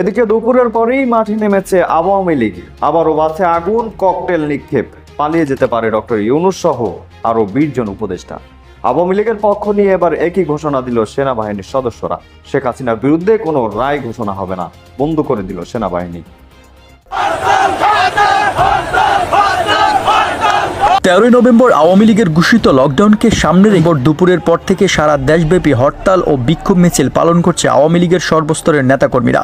এদিকে দুপুরের পরেই মাঠে নেমেছে আওয়ামী লীগ। আবারও বাসে আগুন, ককটেল নিক্ষেপ। পালিয়ে যেতে পারে ডক্টর ইউনুস সহ আরও জন উপদেষ্টা। আওয়ামী লীগের পক্ষ নিয়ে এবার একই ঘোষণা দিল সেনাবাহিনীর সদস্যরা। শেখ হাসিনার বিরুদ্ধে কোনো রায় ঘোষণা হবে না, বন্ধ করে দিল সেনাবাহিনী। তেরোই নভেম্বর আওয়ামী লীগের ঘোষিত লকডাউনকে সামনে রেখে দুপুরের পর থেকে সারা দেশব্যাপী হরতাল ও বিক্ষোভ মিছিল পালন করছে আওয়ামী লীগের সর্বস্তরের নেতাকর্মীরা।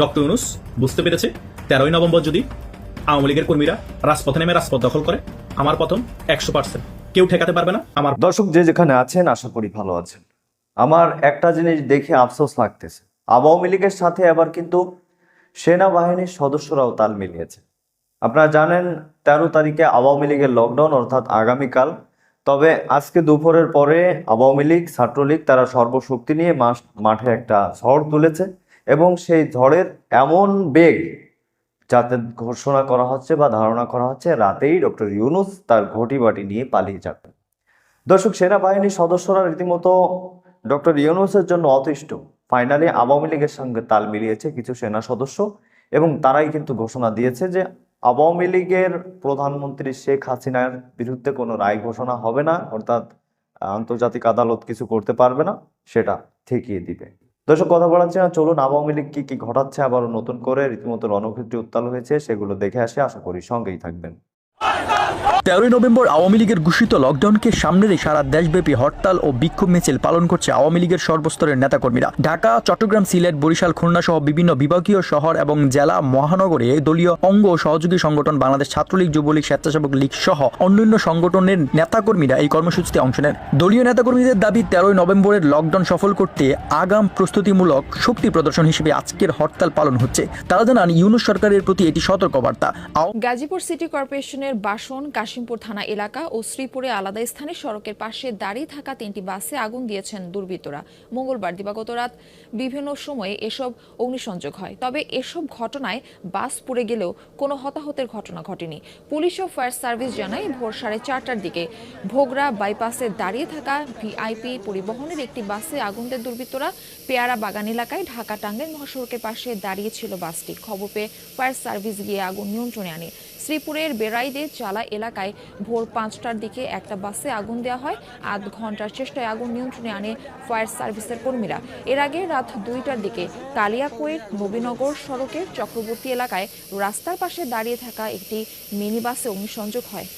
ডক্টর ইউনুস, বুঝতে পেরেছে? তেরোই নভেম্বর যদি আওয়ামী লীগের কর্মীরা রাজপথে নেমে রাজপথ দখল করে, আমার প্রথম একশো পার্সেন্ট কেউ ঠেকাতে পারবে না, আমার দর্শক, যে যেখানে আছেন, আশা করি ভালো আছেন। আমার একটা জিনিস দেখে আফসোস লাগতেছে। আওয়ামী লীগের সাথে আবার কিন্তু সেনাবাহিনীর সদস্যরাও তাল মিলিয়েছে। আপনারা জানেন, তেরো তারিখে আওয়ামী লীগের লকডাউন অর্থাৎ আগামীকাল। তবে আজকে দুপুরের পরে আওয়ামী লীগ, ছাত্রলীগ, তারা সর্বশক্তি নিয়ে মাঠে একটা ঝড় তুলেছে। এবং সেই ঝড়ের এমন বেগ যাতে ঘোষণা করা হচ্ছে বা ধারণা করা হচ্ছে, রাতেই ডক্টর ইউনুস তার ঘটি বাটি নিয়ে পালিয়ে যাবেন। দর্শক, সেনাবাহিনীর সদস্যরা রীতিমতো ডক্টর ইউনুসের জন্য অতিষ্ঠ। ফাইনালি আওয়ামী লীগের সঙ্গে তাল মিলিয়েছে কিছু সেনা সদস্য এবং তারাই কিন্তু ঘোষণা দিয়েছে যে আওয়ামী লীগের প্রধানমন্ত্রী শেখ হাসিনার বিরুদ্ধে কোনো রায় ঘোষণা হবে না, অর্থাৎ আন্তর্জাতিক আদালত কিছু করতে পারবে না, সেটা ঠেকিয়ে দিবে। দর্শক, কথা বলার না চলুন আওয়ামী লীগ কি কি ঘটাচ্ছে, আবারও নতুন করে রীতিমতো রণক্ষেত্রে উত্তাল হয়েছে, সেগুলো দেখে আসে, আশা করি সঙ্গেই থাকবেন। তেরোই নভেম্বর আওয়ামী লীগের ঘোষিত লকডাউনকে সামনে রেখে সারা দেশব্যাপী হরতাল ও বিক্ষোভ মিছিল পালন করছে আওয়ামী লীগের সর্বস্তরের নেতাকর্মীরা। ঢাকা, চট্টগ্রাম, সিলেট, বরিশাল, খুলনা সহ বিভিন্ন বিভাগীয় শহর এবং জেলা মহানগরে দলীয় অঙ্গ ও সহযোগী সংগঠন বাংলাদেশ ছাত্রলীগ, যুবলীগ, স্বেচ্ছাসেবক লীগ সহ অন্যান্য সংগঠনের নেতাকর্মীরা এই কর্মসূচিতে অংশ নেন। দলীয় নেতাকর্মীদের দাবি, তেরোই নভেম্বরের লকডাউন সফল করতে আগাম প্রস্তুতিমূলক শক্তি প্রদর্শন হিসেবে আজকের হরতাল পালন হচ্ছে। তারা জানান, ইউনুস সরকারের প্রতি এটি সতর্কবার্তা। গাজীপুর সিটি কর্পোরেশনের বাসন কাশিমপুর থানা এলাকা ও শ্রীপুরে আলাদা স্থানে সড়কের পাশে দাঁড়িয়ে থাকা তিনটি বাসে আগুন দিয়েছেন দুর্বৃত্তরা। মঙ্গলবার দিবাগত রাত বিভিন্ন সময়ে এসব অগ্নিসংযোগ হয়। তবে এসব ঘটনায় বাস পুড়ে গেলেও কোনো হতাহতের ঘটনা ঘটেনি। পুলিশ ও ফায়ার সার্ভিস জানায় ভোর সাড়ে চারটার দিকে ভোগড়া বাইপাসে দাঁড়িয়ে থাকা ভিআইপি পরিবহনের একটি বাসে আগুন দেয় দুর্বৃত্তরা। পেয়ারা বাগান এলাকায় ঢাকা টাঙ্গাইল মহাসড়কের পাশে দাঁড়িয়ে ছিল বাসটি। খবর পেয়ে ফায়ার সার্ভিস গিয়ে আগুন নিয়ন্ত্রণে আনে। শ্রীপুরের বেড়াইদে চালা এলাকায় ভোর পাঁচটার দিকে একটা বাসে আগুন দেওয়া হয়। আধ ঘণ্টার চেষ্টায় আগুন নিয়ন্ত্রণে আনে ফায়ার সার্ভিসের কর্মীরা। এর আগে রাত দুইটার দিকে কালিয়াকৈর নবীনগর সড়কের চক্রবর্তী এলাকায় রাস্তার পাশে দাঁড়িয়ে থাকা একটি মিনি বাসে অগ্নিসংযোগ হয়।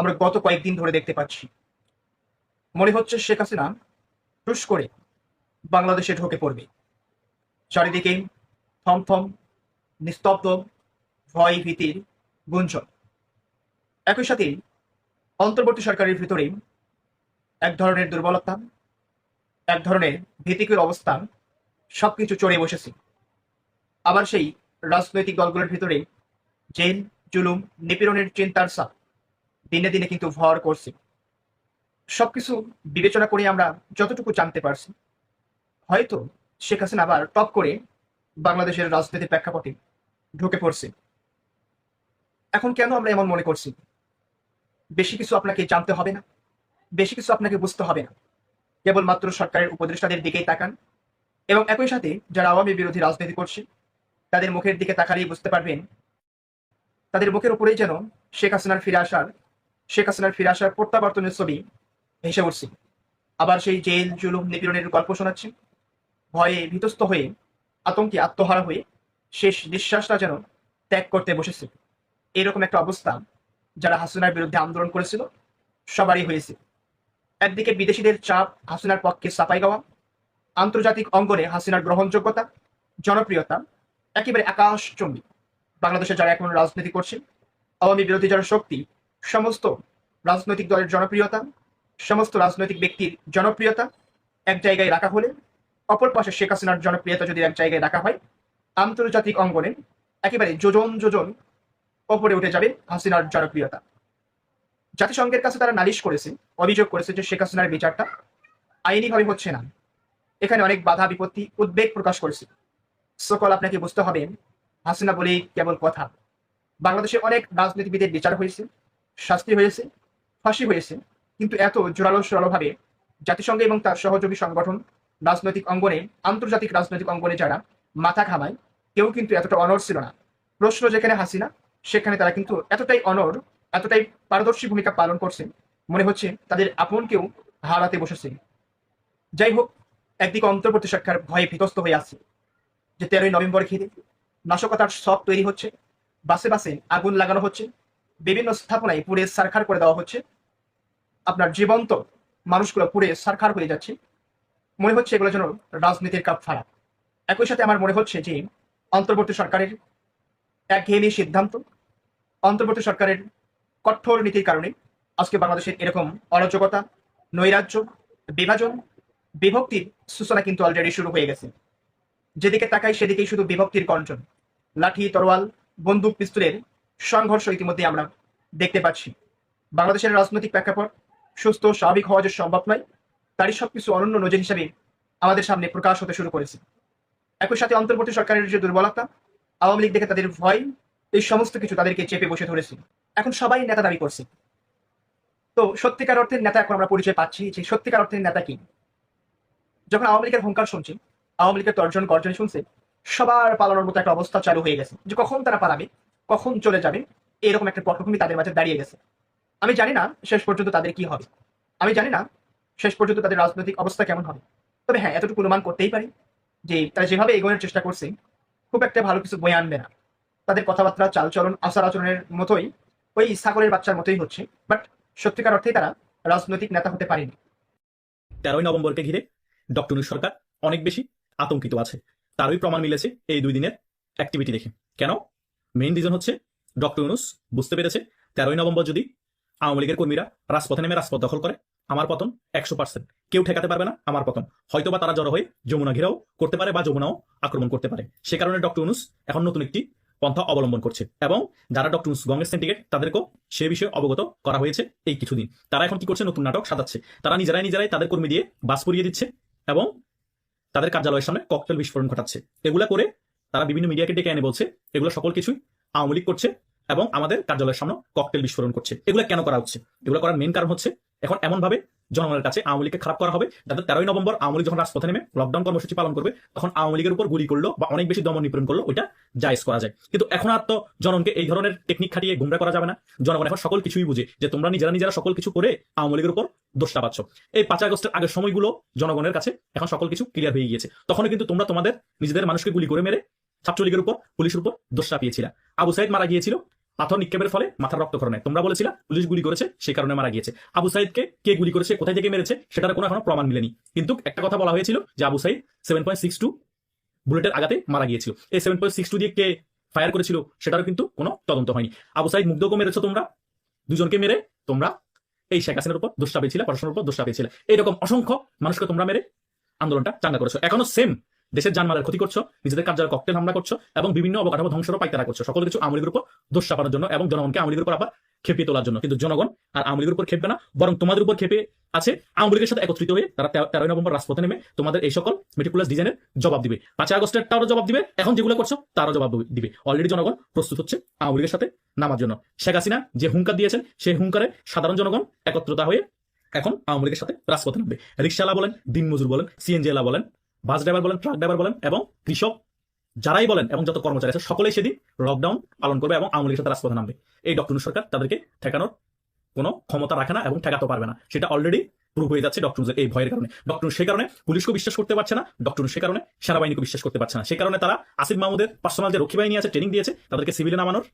আমরা গত কয়েকদিন ধরে দেখতে পাচ্ছি। মনে হচ্ছে শেখ হাসিনা টুস করে বাংলাদেশে ঢোকে পড়বে। চারিদিকে থমথম, নিস্তব্ধ ভয় ভীতির গুঞ্জন। একই সাথে অন্তর্বর্তী সরকারের ভিতরে এক ধরনের দুর্বলতা, এক ধরনের ভীতিকর অবস্থান সবকিছু চড়ে বসেছে। আবার সেই রাজনৈতিক দলগুলোর ভিতরে জেল, জুলুম, নিপীড়নের চিন্তার সাপ দিনে দিনে কিন্তু ভর করছে। সবকিছু বিবেচনা করে আমরা যতটুকু জানতে পারছি, হয়তো শেখ হাসিনা আবার টপ করে বাংলাদেশের রাজনীতির প্রেক্ষাপটে ঢুকে পড়ছে। এখন কেন আমরা এমন মনে করছি? বেশি কিছু আপনাকে জানতে হবে না। বেশি কিছু আপনাকে বুঝতে হবে না। কেবলমাত্র সরকারের উপদেষ্টাদের দিকেই তাকান এবং একই সাথে যারা আওয়ামী বিরোধী রাজনীতি করছে, তাদের মুখের দিকে তাকালেই বুঝতে পারবেন, তাদের মুখের উপরেই যেন শেখ হাসিনার ফিরে আসার, শেখ হাসিনার ফিরে আসার প্রত্যাবর্তনের ছবি ভেসে উঠছে। আবার সেই জেল, জুলুম, নিপীড়নের গল্প শোনাচ্ছে ভয়ে ভীতস্ত হয়ে, আতঙ্কে আত্মহারা হয়ে শেষ নিঃশ্বাসটা যেন ত্যাগ করতে বসেছে। এরকম একটা অবস্থা যারা হাসিনার বিরুদ্ধে আন্দোলন করেছিল, সবারই হয়েছে। একদিকে বিদেশিদের চাপ হাসিনার পক্ষে সাফাই গাওয়া আন্তর্জাতিক অঙ্গনে হাসিনার গ্রহণযোগ্যতা, জনপ্রিয়তা, একেবারে আকাশচম্বী। বাংলাদেশে যারা এখন রাজনীতি করছেন আওয়ামী বিরোধী যারা শক্তি, সমস্ত রাজনৈতিক দলের জনপ্রিয়তা, সমস্ত রাজনৈতিক ব্যক্তির জনপ্রিয়তা এক জায়গায় রাখা হলে অপর পাশে শেখ হাসিনার জনপ্রিয়তা যদি এক জায়গায় রাখা হয়, আন্তর্জাতিক অঙ্গনে একেবারে যোজন যোজন ওপরে উঠে যাবে হাসিনার জনপ্রিয়তা। জাতিসংঘের কাছে তারা নালিশ করেছে, অভিযোগ করেছে যে শেখ হাসিনার বিচারটা আইনিভাবে হচ্ছে না। এখানে অনেক বাধা, বিপত্তি, উদ্বেগ প্রকাশ করেছে। সকল আপনাকে বুঝতে হবে, হাসিনা বলেই কেবল কথা। বাংলাদেশে অনেক রাজনীতিবিদের বিচার হয়েছে, শাস্তি হয়েছে, ফাঁসি হয়েছে, কিন্তু এত জোরালো সরলভাবে জাতিসংঘ এবং তার সহযোগী সংগঠন রাজনৈতিক অঙ্গনে, আন্তর্জাতিক রাজনৈতিক অঙ্গনে যারা মাথা ঘামায়, কেউ কিন্তু এতটা অনর ছিল না। প্রশ্ন যেখানে হাসিনা, সেখানে তারা কিন্তু এতটাই অনর এতটাই পারদর্শী ভূমিকা পালন করছে, মনে হচ্ছে তাদের আপন কেউ হারাতে বসেছে। যাই হোক, একদিকে অন্তর্বর্তী সরকার ভয়ে ভীতস্ত হয়ে আছে যে তেরোই নভেম্বর ঘিরে নাশকতার সব তৈরি হচ্ছে, বাসে বাসে আগুন লাগানো হচ্ছে, বিভিন্ন স্থাপনায় পুড়ে সারখার করে দেওয়া হচ্ছে, আপনার জীবন্ত মানুষগুলো পুড়ে সারখার হয়ে যাচ্ছে। মনে হচ্ছে এগুলো যেন রাজনীতির কাপ ফাড়া একই সাথে আমার মনে হচ্ছে যে অন্তর্বর্তী সরকারের একঘেয়েমি সিদ্ধান্ত, অন্তর্বর্তী সরকারের কঠোর নীতির কারণে আজকে বাংলাদেশের এরকম অরাজকতা, নৈরাজ্য, বিভাজন, বিভক্তির সূচনা কিন্তু অলরেডি শুরু হয়ে গেছে। যেদিকে তাকাই সেদিকেই শুধু বিভক্তির গর্জন লাঠি, তরোয়াল, বন্দুক, পিস্তলের সংঘর্ষ ইতিমধ্যে আমরা দেখতে পাচ্ছি। বাংলাদেশের রাজনৈতিক প্রেক্ষাপট সুস্থ, স্বাভাবিক হওয়া যে সম্ভব নয় তারই সবকিছু অনন্য নজির হিসাবে আমাদের সামনে প্রকাশ হতে শুরু করেছে। একই সাথে অন্তর্বর্তী সরকারের যে দুর্বলতা, আওয়ামী লীগ দেখে তাদের ভয়, এই সমস্ত কিছু তাদেরকে চেপে বসে ধরেছে। এখন সবাই নেতা দাবি করছে। তো সত্যিকার অর্থের নেতা এখন আমরা পরিচয় পাচ্ছি যে সত্যিকার অর্থের নেতা কি? যখন আওয়ামী লীগের হুঙ্কার শুনছি, আওয়ামী লীগের তর্জন গর্জন শুনছে, সবার পালানোর মতো একটা অবস্থা চালু হয়ে গেছে যে কখন তারা পালাবে, কখন চলে যাবে, এরকম একটা পটভূমি তাদের মাঝে দাঁড়িয়ে গেছে। আমি জানি না শেষ পর্যন্ত তাদের কি হবে। আমি জানি না শেষ পর্যন্ত তাদের রাজনৈতিক অবস্থা কেমন হবে? তবে হ্যাঁ এতটুকু অনুমান করতেই পারি যে তারা যেভাবে এগোনোর চেষ্টা করছে, খুব একটা ভালো কিছু বয়ে আনবে না। তাদের কথাবার্তা, চালচলন, আচার আচরণের মতোই ওই সাগরের বাচ্চার মতোই হচ্ছে, বাট সত্যিকার অর্থেই তারা রাজনৈতিক নেতা হতে পারেনি। তেরোই নভেম্বরকে ঘিরে ডক্টর সরকার অনেক বেশি আতঙ্কিত আছে। তারই প্রমাণ মিলেছে এই দুই দিনের অ্যাক্টিভিটি দেখে। কেন? মেইন রিজন হচ্ছে ডক্টর ইউনুস বুঝতে পেরেছে তেরোই নভেম্বর যদি আওয়ামী লীগের কর্মীরা রাজপথে নেমে রাজপথ দখল করে আমার পতন একশো পার্সেন্ট কেউ ঠেকাতে পারবে না, আমার পতন। হয়তোবা তারা জড়ো হয়ে যমুনা ঘেরাও করতে পারে বা যমুনাও আক্রমণ করতে পারে। সে কারণে ডক্টর ইউনুস এখন নতুন একটি পন্থা অবলম্বন করছে এবং যারা ডক্টর গঙ্গের সিন্ডিকেট তাদেরকেও সে বিষয়ে অবগত করা হয়েছে এই কিছুদিন। তারা এখন কি করছে? নতুন নাটক সাজাচ্ছে। তারা নিজেরাই নিজেরাই তাদের কর্মী দিয়ে বাস পরিয়ে দিচ্ছে এবং তাদের কার্যালয়ের সামনে ককটেল বিস্ফোরণ ঘটাচ্ছে। এগুলা করে তারা বিভিন্ন মিডিয়াকে ডেকে এনে বলছে, এগুলো সকল কিছুই আওয়ামী লীগ করছে এবং আমাদের কার্যালয়ের সামনে ককটেল বিস্ফোরণ করছে। এগুলো কেন করা হচ্ছে? এগুলো করার মেন কারণ হচ্ছে এখন এমন ভাবে জনগণের কাছে আওয়ামী লীগকে খারাপ করা হবে, যাতে তেরোই নভেম্বর আওয়ামী লীগ যখন রাজপথে নেমে লকডাউন কর্মসূচি পালন করবে, তখন আওয়ামী লীগের উপর গুলি করল বা অনেক বেশি দমন নিপীড়ন করল, ওইটা জায়েজ করা যায়। কিন্তু এখন আর তো জনগণকে এই ধরনের টেকনিক খাটিয়ে গুমরা করা যাবে না। জনগণ এখন সকল কিছুই বুঝে যে তোমরা নিজেরা নিজেরা সকল কিছু করে আওয়ামী লীগের উপর দোষটা পাচ্ছ। এই পাঁচ আগস্টের আগের সময়গুলো জনগণের কাছে এখন সকল কিছু ক্লিয়ার হয়ে গিয়েছে। তখনও কিন্তু তোমরা তোমাদের নিজেদের মানুষকে গুলি করে মেরে ছাত্রলীগের উপর, পুলিশের উপর দোষ চাপিয়েছিল আবু সাইদ মারা গিয়েছিল পাথর নিক্ষেপের ফলে মাথার রক্তক্ষরণে। তোমরা বলেছিলা, পুলিশ গুলি করেছে, সেই কারণে মারা গিয়েছে। আবু সাইদকে কে গুলি করেছে, কোথায় থেকে মেরেছে, সেটার কোনো এখনও প্রমাণ মিলেনি। কিন্তু একটা কথা বলা হয়েছিল যে Abu Saeed seven point six two বুলেটের আগাতে মারা গিয়েছিল। এই সেভেন পয়েন্ট সিক্স টু দিয়ে কে ফায়ার করেছিল, সেটারও কিন্তু কোনো তদন্ত হয়নি। আবু সাইদ মুগ্ধকে মেরেছো তোমরা? দুজনকে মেরে তোমরা এই শেখ হাসিনার উপর দোষ চাপিয়েছিলে পড়াশোনার উপর দোষ চাপিয়েছিলে এইরকম অসংখ্য মানুষকে তোমরা মেরে আন্দোলনটা চাঙ্গা করেছ। এখনও সেম দেশের জানমালের ক্ষতি করছ, নিজেদের কার্যালয়ে ককটেল হামলা করছ এবং বিভিন্ন অবকাঠামো ধ্বংসেরও পাইতারা করছ। সকল কিছু লীগের উপর দোষ চাপানোর জন্য এবং জনগণকে আওয়ামী লীগের উপর আবার খেপিয়ে তোলার জন্য। কিন্তু জনগণ আর আওয়ামী উপর খেপবে না, বরং তোমাদের উপর খেপে আছে আওয়ামী সাথে একত্রিত হয়ে তারা তেরো- তেরোই নভেম্বর রাজপথে নেমে তোমাদের এই সকল মেটিকুলাস ডিজাইনের জবাব দিবে। পাঁচই আগস্টের তারও জবাব দিবে, এখন যেগুলো করছ তারও জবাব দিবে অলরেডি জনগণ প্রস্তুত হচ্ছে আওয়ামী সাথে নামার জন্য। শেখ হাসিনা যে হুঙ্কার দিয়েছেন, সেই হুঙ্কারে সাধারণ জনগণ একত্রতা হয়ে এখন আওয়ামী লীগের সাথে রাজপথে নামবে। রিক্সাওয়ালা বলেন, দিনমজুর বলেন সিএনজি বলেন বাস ড্রাইভার বলেন, ট্রাক ড্রাইভার বলেন এবং কৃষক যারাই বলেন এবং যত কর্মচারী আছে, সকলেই সেদিন লকডাউন পালন করবে এবং আওয়ামী লীগের সাথে নামবে। এই ডক্টর সরকার তাদেরকে ঠেকানোর কোনো ক্ষমতা রাখে না এবং ঠেকাতে পারবে না। সেটা অলরেডি প্রুভ হয়ে যাচ্ছে ডক্টর এই ভয়ের কারণে। ডক্টর সে কারণে পুলিশকে বিশ্বাস করতে পারছে না ডক্টর সে কারণে সেনাবাহিনীকে বিশ্বাস করতে পারছে না। সে কারণে তারা আসিফ মাহমুদের পার্সোনাল যে রক্ষী বাহিনী আছে ট্রেনিং দিয়েছে, তাদেরকে সিভিলে নামানোর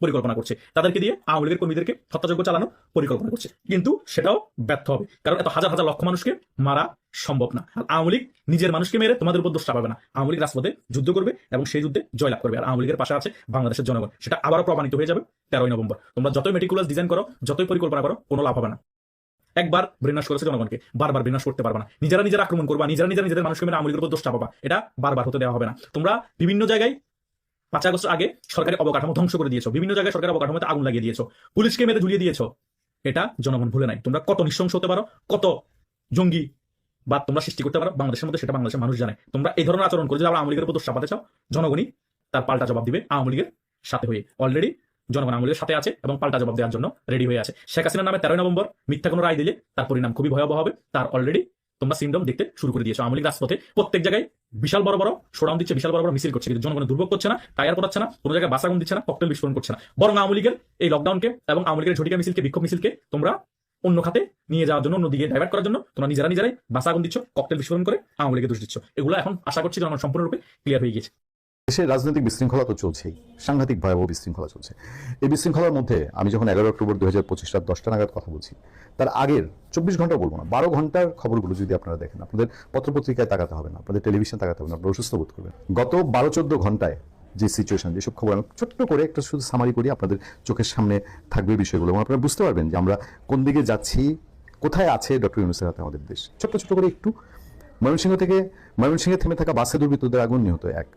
পরিকল্পনা করছে। তাদেরকে দিয়ে আওয়ামী লীগের কর্মীদেরকে হত্যাযোগ্য চালানোর পরিকল্পনা করছে। কিন্তু সেটাও ব্যর্থ হবে। কারণ এত হাজার হাজার লক্ষ মানুষকে মারা সম্ভব না। আর আওয়ামী লীগ নিজের মানুষকে মেরে তোমাদের উপর দোষ চাপাবে না। আওয়ামী লীগ রাজপথে যুদ্ধ করবে এবং সেই যুদ্ধে জয়লাভ করবে। আর আওয়ামী লীগের পাশে আছে বাংলাদেশের জনগণ। সেটা আবারও প্রমাণিত হয়ে যাবে তেরোই নভেম্বর। তোমরা যতই মেটিকুলাস ডিজাইন করো, যতই পরিকল্পনা করো, কোনো লাভ হবে না। একবার বিনাশ করেছে জনগণকে। বারবার বিনাশ করতে পারবে না। নিজেরা নিজেরা আক্রমণ করবা, নিজেরা নিজেরা নিজেদের মানুষকে মেরে আওয়ামী লীগের উপর দোষ চাপাবা। এটা বারবার হতে দেওয়া হবে না। তোমরা বিভিন্ন জায়গায় পাঁচ আগস্ট আগে সরকারের অবকাঠামো ধ্বংস করে দিয়েছ। বিভিন্ন জায়গায় সরকারের অবকাঠামোতে আগুন লাগিয়ে দিয়েছ। পুলিশকে মেরে ঝুলিয়ে দিয়েছ। এটা জনগণ ভুলে নাই। তোমরা কত নৃশংস হতে পারো, কত জঙ্গি বা তোমরা সৃষ্টি করতে পারো, বাংলাদেশের মধ্যে সেটা বাংলাদেশের মানুষ জানে। তোমরা এই ধরনের আচরণ করে যদি আওয়ামী লীগের উপর দোষ চাপাতে চাও। জনগণই তার পাল্টা জবাব দিবে আওয়ামী লীগের সাথে হয়ে। অলরেডি জনগণ আওয়ামী লীগের সাথে আছে এবং পাল্টা জবাব দেওয়ার জন্য রেডি হয়ে আছে। শেখ হাসিনার নামে তেরোই নভেম্বর মিথ্যা কোনো রায় দিলে তার পরিণাম খুবই ভয়াবহ হবে। তার অলরেডি তোমরা সিমডম দেখতে শুরু করে দিয়েছ। আওয়ামী লীগ রাজপথে প্রত্যেক জায়গায় বিশাল বড় বড় শোডাউন দিচ্ছে, বিশাল বড় বড় মিছিল করছে, কিন্তু জনগণ দুর্ভোগ করছে না, টায়ার পড়াচ্ছে না, কোনো জায়গায় বাসাগুন দিচ্ছে না, ককটেল বিস্ফোরণ করছে না। বরং আওয়ামী লীগের এই লকডাউনকে এবং আওয়ামী লীগের ঝটিকা মিছিলকে, বিক্ষোভ মিছিলকে তোমরা অন্য খাতে নিয়ে যাওয়ার জন্য, অন্যদিকে ডাইভার্ট করার জন্য তোমরা নিজেরা নিজেরাই বাসাগুন দিচ্ছ, ককটেল বিস্ফোরণ করে আওয়ামী লীগের দোষ দিচ্ছ। এগুলো এখন আশা করছি জনগণ সম্পূর্ণরূপে ক্লিয়ার হয়ে গেছে দেশের রাজনৈতিক বিশৃঙ্খলা তো চলছেই, সাংঘাতিক ভয়াবহ বিশৃঙ্খলা চলছে। এই বিশৃঙ্খলার মধ্যে আমি যখন এগারো অক্টোবর দু হাজার পঁচিশ রাত দশটা নাগাদ কথা বলছি, তার আগের চব্বিশ ঘণ্টা বলব না, বারো ঘণ্টার খবরগুলো যদি আপনারা দেখেন, আপনাদের পত্রপত্রিকায় তাকাতে হবে না, আপনাদের টেলিভিশন তাকাতে হবে না, আপনারা অসুস্থ বোধ করবেন। গত বারো চোদ্দ ঘন্টায় যে সিচুয়েশন যেসব খবর আমি ছোট্ট করে একটা শুধু সামারি করি, আপনাদের চোখের সামনে থাকবে বিষয়গুলো, এবং আপনারা বুঝতে পারবেন যে আমরা কোন দিকে যাচ্ছি, কোথায় আছে ডক্টর ইউনুসের হাতে আমাদের দেশ। ছোট্ট ছোট্ট করে একটু, ময়মনসিংহ থেকে, ময়মনসিংহে থেমে থাকা বাসে দুর্বৃত্তদের আগুন নিহত এক।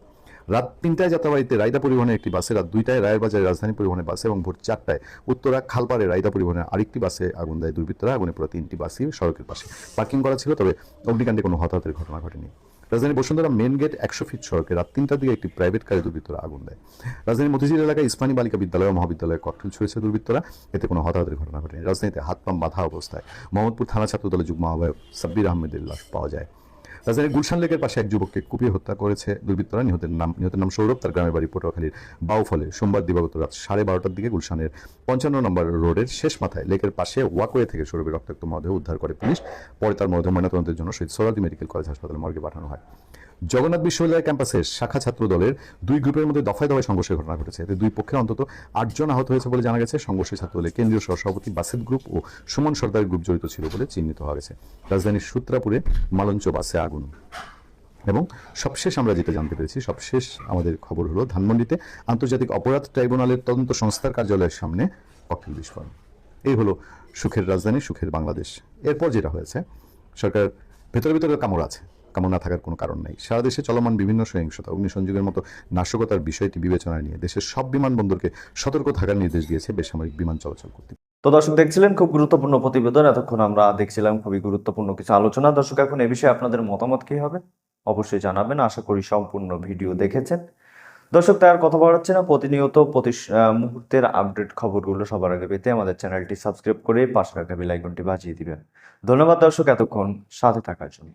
রাত তিনটায় যাত্রাবাড়িতে রায়দা পরিবহনের একটি বাসে, রাত দুইটায় রায়ের বাজারে রাজধানী পরিবহনের বাসে এবং ভোর চারটায় উত্তরা খালপাড়ে রায়দা পরিবহনের আরেকটি বাসে আগুন দেয় দুর্বৃত্তরা আগুনে পুরো তিনটি বাসই সড়কের পাশে। পার্কিং করা ছিল, তবে অগ্নিকাণ্ডে কোনো হতাহতের ঘটনা ঘটেনি। রাজধানী বসুন্ধরা মেন গেট একশো ফিট সড়কে রাত তিনটার দিকে একটি প্রাইভেট কারে দুর্বৃত্তরা আগুন দেয়। রাজধানীর মতিঝিল এলাকায় ইসমানী বালিকা বিদ্যালয় ও মহাবিদ্যালয়ে ককটেল ছুঁয়েছে দুর্বৃত্তরা। এতে কোনো হতাহতের ঘটনা ঘটেনি। রাজধানীতে হাত পাম্প বাধা অবস্থায় মোহাম্মদপুর থানা ছাত্র দলের যুগ্ম আহ্বায়ক সাব্বির আহমেদের লাশ পাওয়া যায়। রাজধানীর গুলশান লেকের পাশে এক যুবককে কুপিয়ে হত্যা করেছে দুর্বৃত্তরা। নিহতের নাম নিহতের নাম সৌরভ, তার গ্রামের বাড়ি পটুয়াখালীর বাউফলে সোমবার দিবাগত রাত সাড়ে বারোটার দিকে গুলশানের পঞ্চান্ন নম্বর রোডের শেষ মাথায় লেকের পাশে ওয়াকওয়ে থেকে সৌরভের রক্তাক্ত মরদেহ উদ্ধার করে পুলিশ। পরে তার মরদেহ ময়নাতদন্তের জন্য শহীদ সোহরাদি মেডিকেল কলেজ হাসপাতালে মর্গে পাঠানো হয়। জগন্নাথ বিশ্ববিদ্যালয় ক্যাম্পাসের শাখা ছাত্র দলের দুই গ্রুপের মধ্যে দফায় দফায় সংঘর্ষের ঘটনা ঘটেছে। এতে দুই পক্ষের অন্তত আটজন আহত হয়েছে বলে জানা গেছে। সংঘর্ষে ছাত্রদলের কেন্দ্রীয় সহসভাপতি বাসেদ গ্রুপ ও সুমন সর্দার গ্রুপ জড়িত ছিল বলে চিহ্নিত হওয়া গেছে। রাজধানীর সূত্রাপুরে মালঞ্চ বাসে আগুন। এবং সবশেষ আমরা যেটা জানতে পেরেছি, সবশেষ আমাদের খবর হলো, ধানমন্ডিতে আন্তর্জাতিক অপরাধ ট্রাইব্যুনালের তদন্ত সংস্থার কার্যালয়ের সামনে ককটেল বিস্ফোরণ। এই হলো সুখের রাজধানী, সুখের বাংলাদেশ। এরপর যেটা হয়েছে, সরকার ভেতরে ভেতরে কামড় আছে। কামড় না থাকার কোনো কারণ নেই। সারা দেশে চলমান বিভিন্ন সহিংসতা, অগ্নিসংযোগের মতো নাশকতার বিষয়টি বিবেচনায় নিয়ে দেশের সব বিমানবন্দরকে সতর্ক থাকার নির্দেশ দিয়েছে বেসামরিক বিমান চলাচল করতে তো দর্শক দেখছিলেন, খুব গুরুত্বপূর্ণ প্রতিবেদন। এতক্ষণ আমরা দেখছিলাম খুবই গুরুত্বপূর্ণ কিছু আলোচনা। দর্শক, এখন এ বিষয়ে আপনাদের মতামত কি হবে? অবশ্যই জানাবেন। আশা করি সম্পূর্ণ ভিডিও দেখেছেন। দর্শক তার কথা বাড়াচ্ছে না। প্রতিনিয়ত প্রতি মুহূর্তের আপডেট খবরগুলো সবার আগে পেতে আমাদের চ্যানেলটি সাবস্ক্রাইব করে পাশে রাখা বেল আইকনটি বাজিয়ে দিবেন। ধন্যবাদ দর্শক, এতক্ষণ সাথে থাকার জন্য।